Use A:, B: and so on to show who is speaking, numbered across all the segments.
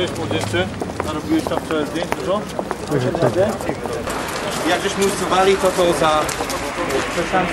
A: Cześć młodzieńcze. Narobiłeś tam wczoraj zdjęć dużo?
B: Jak żeśmy usuwali, to to za...
C: zostanie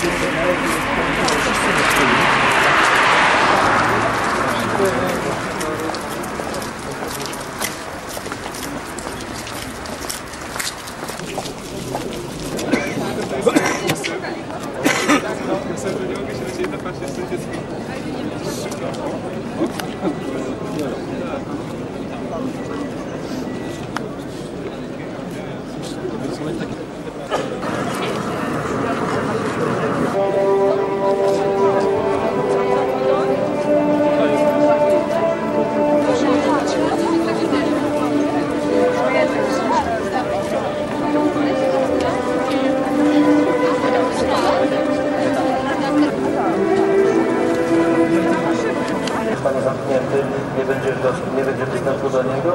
C: zamknięty, nie będzie, nie będzie dostępu do niego.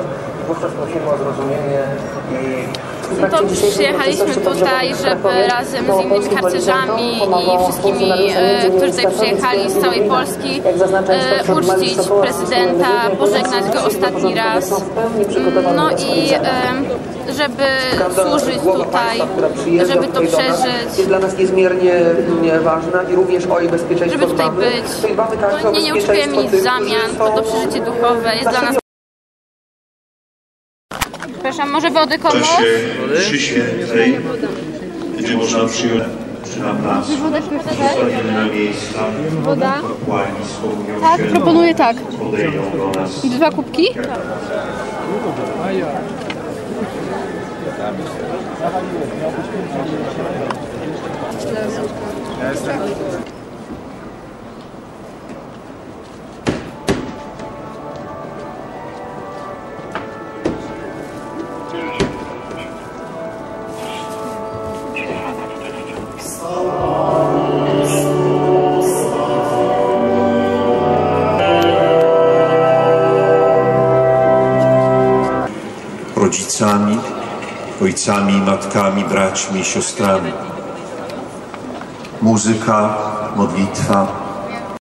C: Wówczas prosimy o zrozumienie i
D: No to przyjechaliśmy tutaj, żeby razem z innymi harcerzami i wszystkimi, e, którzy tutaj przyjechali z całej Polski, e, uczcić prezydenta, pożegnać go ostatni raz. No i e, żeby służyć tutaj, żeby to
E: jest
D: przeżyć.
E: dla nas niezmiernie mm, ważna i również o jej bezpieczeństwo
D: Żeby tutaj być. No, nie, nie oczekujemy nic w zamian, to przeżycie duchowe jest dla nas... Przepraszam, może wody komuś?
F: mszy świętej będzie można przyjąć na placu. Zostaniemy na miejsca.
D: Woda? Tak, proponuję tak. Dwa kubki?
F: Rodzicami, ojcami, matkami, braćmi, siostrami. Muzyka, modlitwa,